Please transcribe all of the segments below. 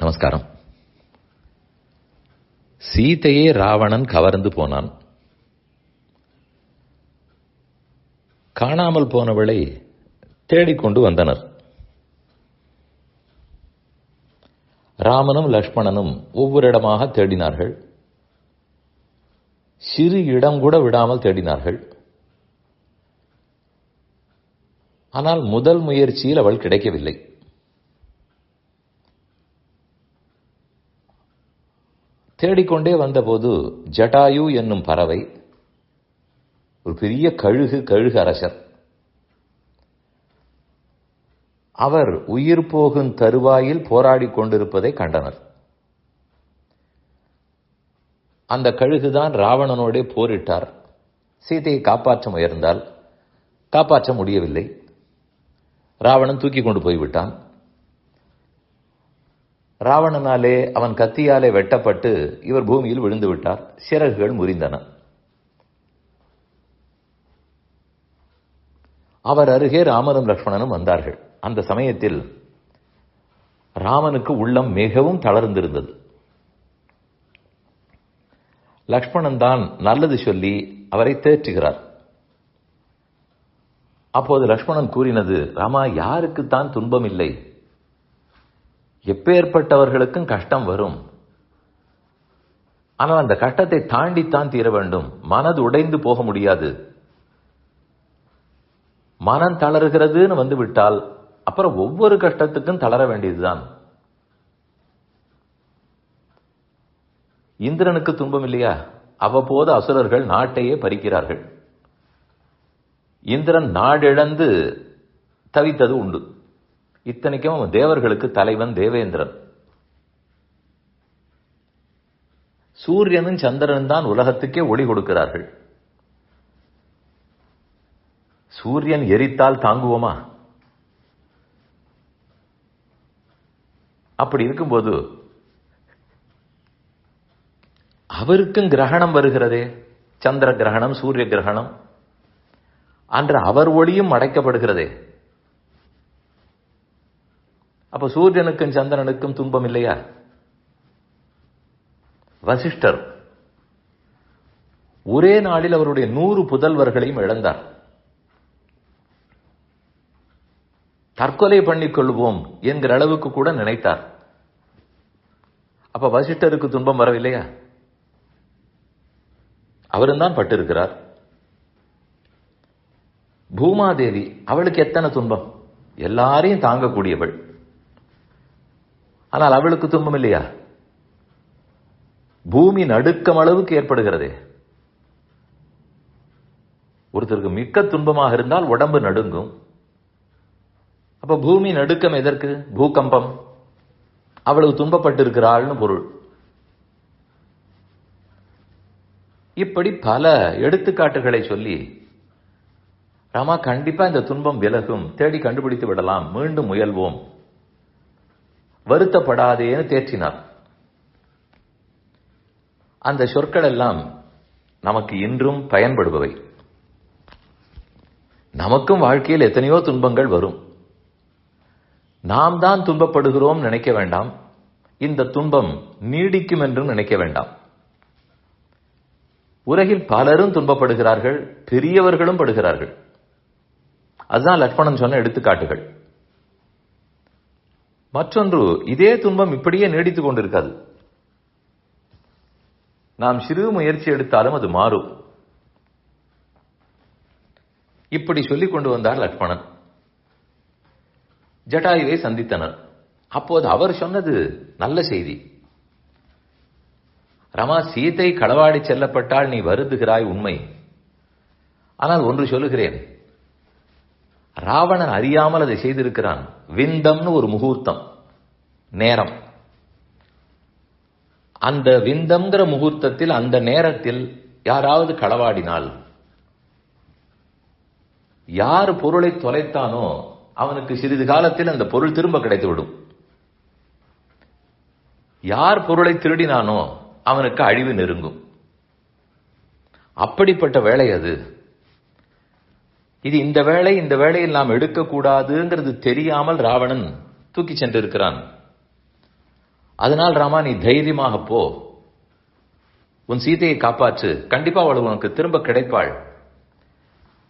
நமஸ்காரம். சீதையே ராவணன் கவர்ந்து போனான். காணாமல் போனவளை தேடிக்கொண்டு வந்தனர். ராமனும் லக்ஷ்மணனும் ஒவ்வொரு இடமாக தேடினார்கள். சிறு இடம் கூட விடாமல் தேடினார்கள். ஆனால் முதல் முயற்சியில் அவள் கிடைக்கவில்லை. தேடிக்கொண்டே வந்தபோது ஜட்டாயு என்னும் பறவை ஒரு பெரிய கழுகு கழுகு அரசர் அவர் உயிர் போகும் தருவாயில் போராடிக் கொண்டிருப்பதை கண்டனர். அந்த கழுகுதான் ராவணனோடே போரிட்டார். சீதையை காப்பாற்ற முயர்ந்தால் காப்பாற்ற முடியவில்லை. ராவணன் தூக்கி கொண்டு போய்விட்டான். ராவணனாலே அவன் கத்தியாலே வெட்டப்பட்டு இவர் பூமியில் விழுந்து விட்டார் சிறகுகள் முறிந்தன. அவர் அருகே ராமனும் லக்ஷ்மணனும் வந்தார்கள். அந்த சமயத்தில் ராமனுக்கு உள்ளம் மிகவும் தளர்ந்திருந்தது. லக்ஷ்மணன் தான் நல்லது சொல்லி அவரை தேற்றுகிறார். அப்போது லக்ஷ்மணன் கூறினது ராமா யாருக்குத்தான் துன்பம் இல்லை? எப்பேற்பட்டவர்களுக்கும் கஷ்டம் வரும். ஆனால் அந்த கஷ்டத்தை தாண்டித்தான் தீர வேண்டும். மனது உடைந்து போக முடியாது. மனம் தளர்கிறதுன்னு வந்து விட்டால் அப்புறம் ஒவ்வொரு கஷ்டத்துக்கும் தளர வேண்டியதுதான். இந்திரனுக்கு துன்பம் இல்லையா? அவ்வப்போது அசுரர்கள் நாட்டையே பறிக்கிறார்கள். இந்திரன் நாடிழந்து தவித்தது உண்டு. இத்தனைக்கும் அவன் தேவர்களுக்கு தலைவன் தேவேந்திரன். சூரியனும் சந்திரன் தான் உலகத்துக்கே ஒளி கொடுக்கிறார்கள். சூரியன் எரித்தால் தாங்குவோமா? அப்படி இருக்கும்போது அவருக்கும் கிரகணம் வருகிறதே. சந்திர கிரகணம் சூரிய கிரகணம். அன்று அவர் ஒளியும் அடைக்கப்படுகிறதே. அப்ப சூரியனுக்கும் சந்திரனுக்கும் துன்பம் இல்லையா? வசிஷ்டர் ஒரே நாளில் அவருடைய நூறு புதல்வர்களையும் இழந்தார். தற்கொலை பண்ணிக் கொள்வோம் என்கிற அளவுக்கு கூட நினைத்தார். அப்ப வசிஷ்டருக்கு துன்பம் வரவில்லையா? அவரும் தான் பட்டிருக்கிறார். பூமாதேவி அவளுக்கு எத்தனை துன்பம்? எல்லாரையும் தாங்கக்கூடியவள். ஆனால் அவளுக்கு துன்பம் இல்லையா? பூமி நடுக்கம் அளவுக்கு ஏற்படுகிறதே. ஒருத்தருக்கு மிக்க துன்பமாக இருந்தால் உடம்பு நடுங்கும். அப்ப பூமி நடுக்கம் எதற்கு? பூகம்பம். அவ்வளவு துன்பப்பட்டிருக்கிறாள்னு பொருள். இப்படி பல எடுத்துக்காட்டுகளை சொல்லி ராமா கண்டிப்பா இந்த துன்பம் விலகும். தேடி கண்டுபிடித்து விடலாம். மீண்டும் முயல்வோம். வருத்தப்படாதேன்னு தேற்றினார். அந்த சொற்கள் எல்லாம் நமக்கு இன்றும் பயன்படுபவை. நமக்கும் வாழ்க்கையில் எத்தனையோ துன்பங்கள் வரும். நாம் தான் துன்பப்படுகிறோம் நினைக்க வேண்டாம். இந்த துன்பம் நீடிக்கும் என்றும் நினைக்க வேண்டாம். உலகில் பலரும் துன்பப்படுகிறார்கள் பெரியவர்களும் படுகிறார்கள். அதுதான் லக்ஷ்மணன் சொன்ன எடுத்துக்காட்டுகள். மற்றொன்று இதே துன்பம் இப்படியே நீடித்துக் கொண்டிருக்காது. நாம் சிறு முயற்சி எடுத்தாலும் அது மாறும். இப்படி சொல்லிக் கொண்டு வந்தார் லட்சுமணன். ஜட்டாயுவை சந்தித்தனர். அப்போது அவர் சொன்னது நல்ல செய்தி. ரமா சீதை களவாடி செல்லப்பட்டால் நீ வருந்துகிறாய் உண்மை. ஆனால் ஒன்று சொல்லுகிறேன். ராவணன் அறியாமல் அதை செய்திருக்கிறான். விந்தம்னு ஒரு முகூர்த்தம். நேரம். அந்த விந்தம்ங்கிற முகூர்த்தத்தில் அந்த நேரத்தில் யாராவது களவாடினால் யார் பொருளை தொலைத்தானோ அவனுக்கு சிறிது காலத்தில் அந்த பொருள் திரும்ப கிடைத்துவிடும். யார் பொருளை திருடினானோ அவனுக்கு அழிவு நெருங்கும். அப்படிப்பட்ட வேலை அது. இது இந்த வேலை இந்த வேலையில் நாம் எடுக்கக்கூடாதுங்கிறது தெரியாமல் ராவணன் தூக்கி சென்றிருக்கிறான். அதனால் ராமா நீ தைரியமாக போ. உன் சீதையை காப்பாற்று. கண்டிப்பா அவள் உனக்கு திரும்ப கிடைப்பாள்.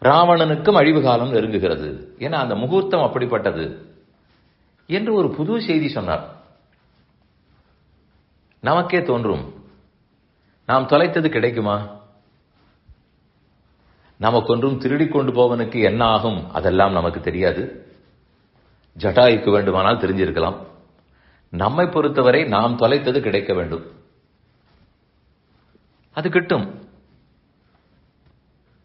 ராவணனுக்கும் அழிவு காலம் நெருங்குகிறது. ஏன்னா அந்த முகூர்த்தம் அப்படிப்பட்டது. என்று ஒரு புது செய்தி சொன்னார். நமக்கே தோன்றும். நாம் தொலைத்தது கிடைக்குமா? நமக்கொன்றும் திருடி கொண்டு போவனுக்கு என்ன ஆகும்? அதெல்லாம் நமக்கு தெரியாது. ஜட்டாய்க்கு வேண்டுமானால் தெரிஞ்சிருக்கலாம். நம்மை பொறுத்தவரை நாம் தொலைத்தது கிடைக்க வேண்டும். அது கிட்டும்.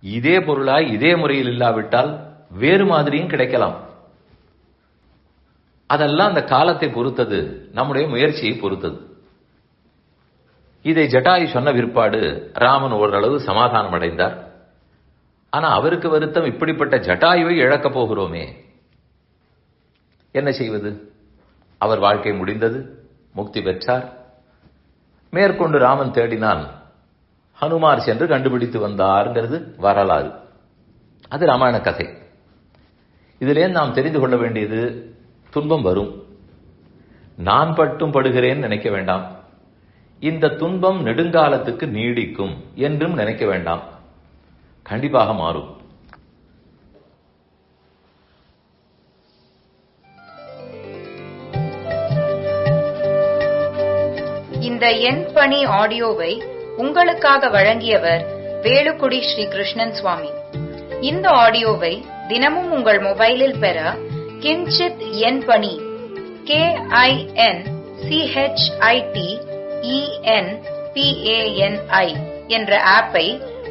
இதே பொருளாய் இதே முறையில் இல்லாவிட்டால் வேறு மாதிரியும் கிடைக்கலாம். அதெல்லாம் அந்த காலத்தை பொறுத்தது நம்முடைய முயற்சியை பொறுத்தது. இதை ஜட்டாயு சொன்ன பிற்பாடு ராமன் ஓரளவு சமாதானம் அடைந்தார் ஆனா அவருக்கு வருத்தம் இப்படிப்பட்ட ஜட்டாயுவை இழக்கப் போகிறோமே. என்ன செய்வது? அவர் வாழ்க்கை முடிந்தது முக்தி பெற்றார். மேற்கொண்டு ராமன் தேடினான் ஹனுமார் சென்று கண்டுபிடித்து வந்தார்ங்கிறது வரலாறு. அது ராமாயண கதை. இதிலே நாம் தெரிந்து கொள்ள வேண்டியது துன்பம் வரும். நான் பட்டும் படுகிறேன் நினைக்க வேண்டாம். இந்த துன்பம் நெடுங்காலத்துக்கு நீடிக்கும் என்றும் நினைக்க வேண்டாம். கண்டிப்பாக மாறும். இந்த எண் பணி ஆடியோவை உங்களுக்காக வழங்கியவர் வேலுக்குடி ஸ்ரீ கிருஷ்ணன் சுவாமி. இந்த ஆடியோவை தினமும் உங்கள் மொபைலில் பெற கிஞ்சித் எண் பணி கே ஐ என் சிஹெச்ஐடி இஎன் பிஏஎன்ஐ என்ற ஆப்பை